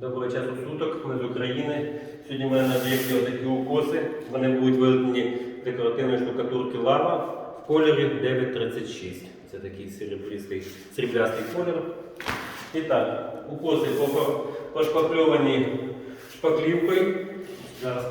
Доброго часу суток, ми з України. Сьогодні в мене на об'єкті отакі укоси. Вони будуть виведені декоративної штукатурки лава в кольорі 936. Це такий серебристий, сріблястий колір. І так, укоси пошпа- пошпакльовані шпаклівкою. Зараз.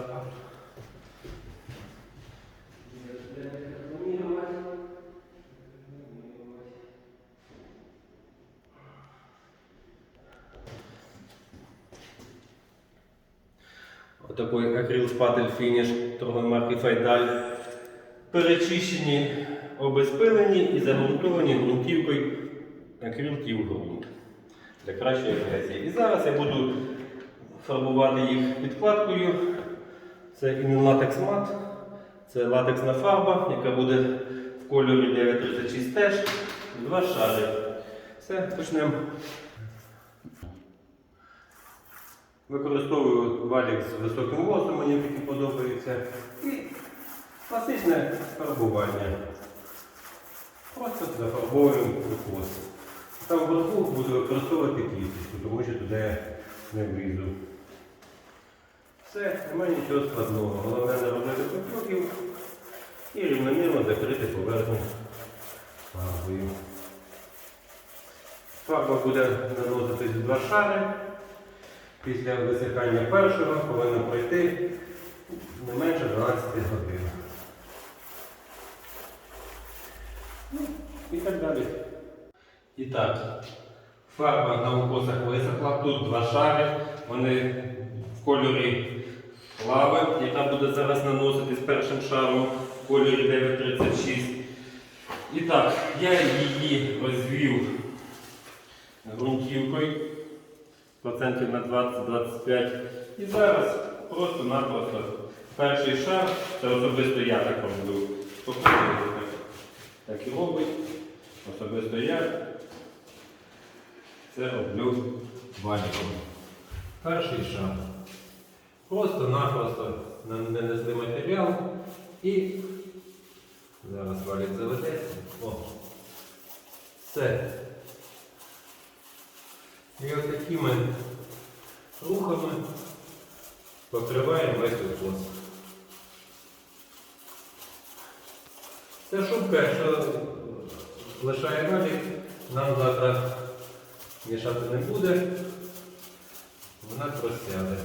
Отакий акрил спатель фініш торгової марки Файдаль. Перечищені, обезпилені і загрунтовані ґрунтівкою акрил ґрунт для кращої агресії. І зараз я буду фарбувати їх підкладкою. Це Inlatex Matte. Це латексна фарба, яка буде в кольорі 936 теж. Два шари. Все, почнемо. Використовую валік з високим лосом, мені таки подобається. І класичне фарбування. Просто зафарбовуємо прикос. Там вверху буду використовувати кісточку, тому що туди не влізу. Все, немає нічого складного. Головне не робити потоків і рівномірно закрити поверхню фарбою. Фарба буде наноситись в два шари. Після висихання першого повинно пройти не менше 12 годин. Ну, І так далі. І так, фарба на укосах висохла. Тут два шари. Вони в кольорі лави, яка буде зараз наноситись першим шаром в кольорі 936. І так, я її розвів ґрунтівкою процентів на 20-25. І зараз просто-напросто перший шар, це особисто я так роблю. Так, і робить. Особисто я це роблю валіком. Перший шар. Просто-напросто нанесли матеріал і зараз валік заведеться. О. Все. І ось такими рухами покриваємо весь укос. Ця шубка, якщо лишає валік, нам завтра мішати не буде, вона просяде.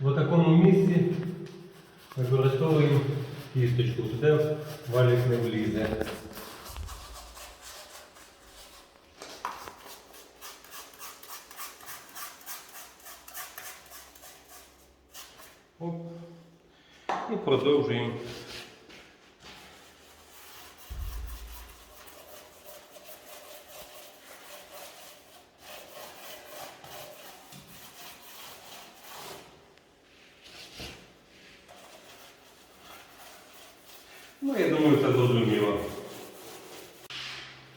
В такому місці використовуємо кісточку, туди валік не влізе. Оп. І продовжуємо. Ну, я думаю, це зрозуміло.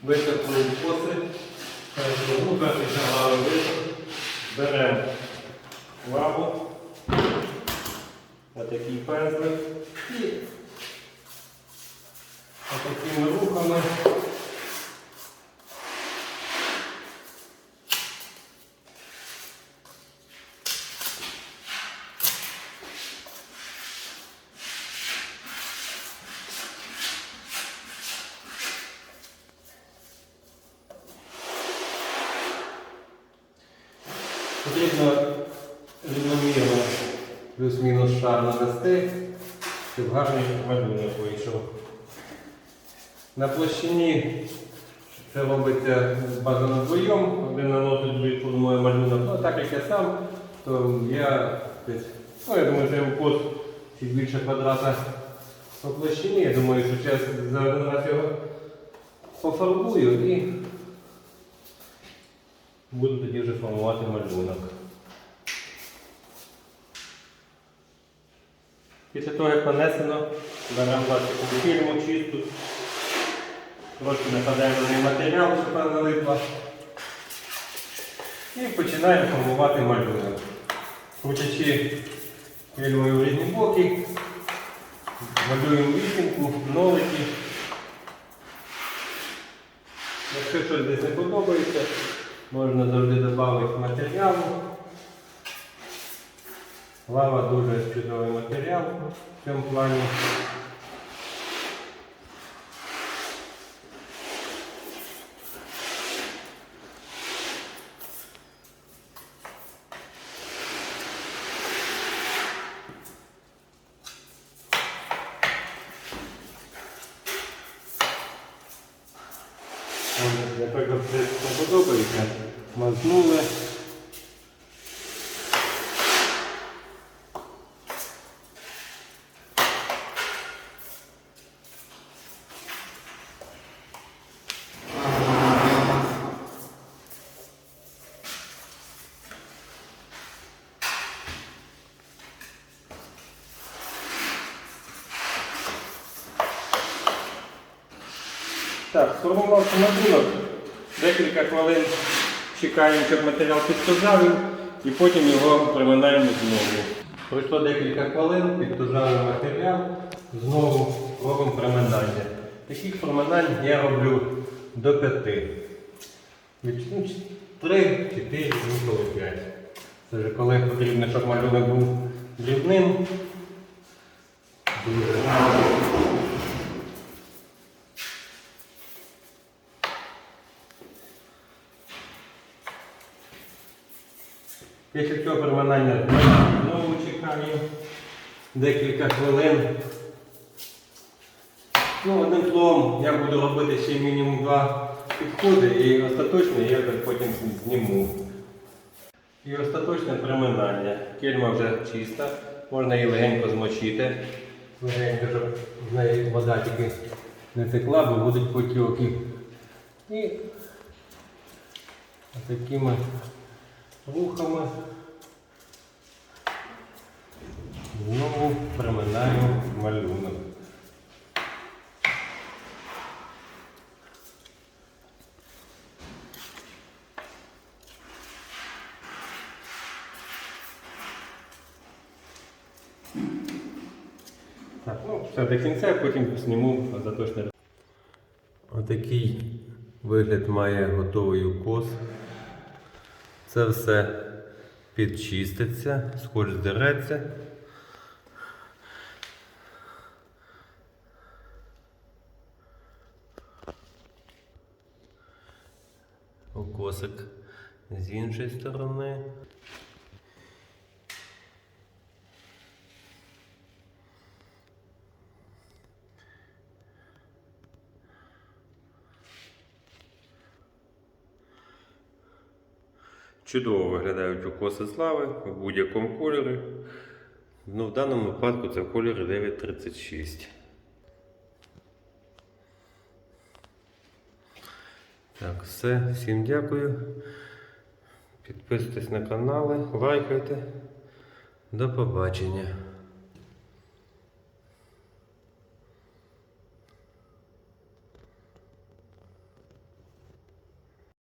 Висипали коси, першого перший шагаловий висип. Беремо лаву, отакий пензлик і отакими рухами Потрібно рівномірно плюс-мінус шар нанести, щоб гарний малюнок вийшов. На площині це робиться бажано вдвоєм, один наносить формує малюнок. Ну, так як я сам, то я ну, я думаю, це укос чуть більше квадрата по площині. Я думаю, що зараз за один раз його пофарбую і буду тоді вже формувати малюнок. Після того, як нанесено, беремо пластикову фільму чисту, трошки накладаємо на матеріал, щоб вона налипла. І починаємо формувати малюнок. Крутячи фільмою в різні боки, малюємо вісімку, нолики. Якщо щось десь не подобається, можна завжди додати матеріалу. Лава дуже чудовий матеріал в цьому плані. Ось, Наприклад, це подобається. Мазнули. Так, сформувався малюнок. Декілька хвилин чекаємо, щоб матеріал підтужавив, і потім його приминаємо знову. Пройшло декілька хвилин, підтужали матеріал, знову робимо приминання. Таких приминань я роблю до п'яти. Ну, Три, чотири, інколи п'ять. Це вже коли потрібно, щоб малюнок був дрібним. Дуже. Після цього переминання знову чекаю декілька хвилин. Ну, одним словом, я буду робити ще мінімум два підходи і остаточне я потім зніму. І остаточне приминання. Кельма вже чиста, можна її легенько змочити. Легенько, щоб з неї вода тільки не текла, бо будуть потіки. І такими рухами знову приминаю малюнок. Так, ну, все до кінця, потім зніму заточне. Отакий вигляд має готовий укос. Це все підчиститься, скотч здереться. Укосик з іншої сторони. Чудово виглядають укоси слави в будь-якому кольорі. Ну, в даному випадку це в кольорі 936. Так, все. Всім дякую. Підписуйтесь на канали, лайкайте. До побачення.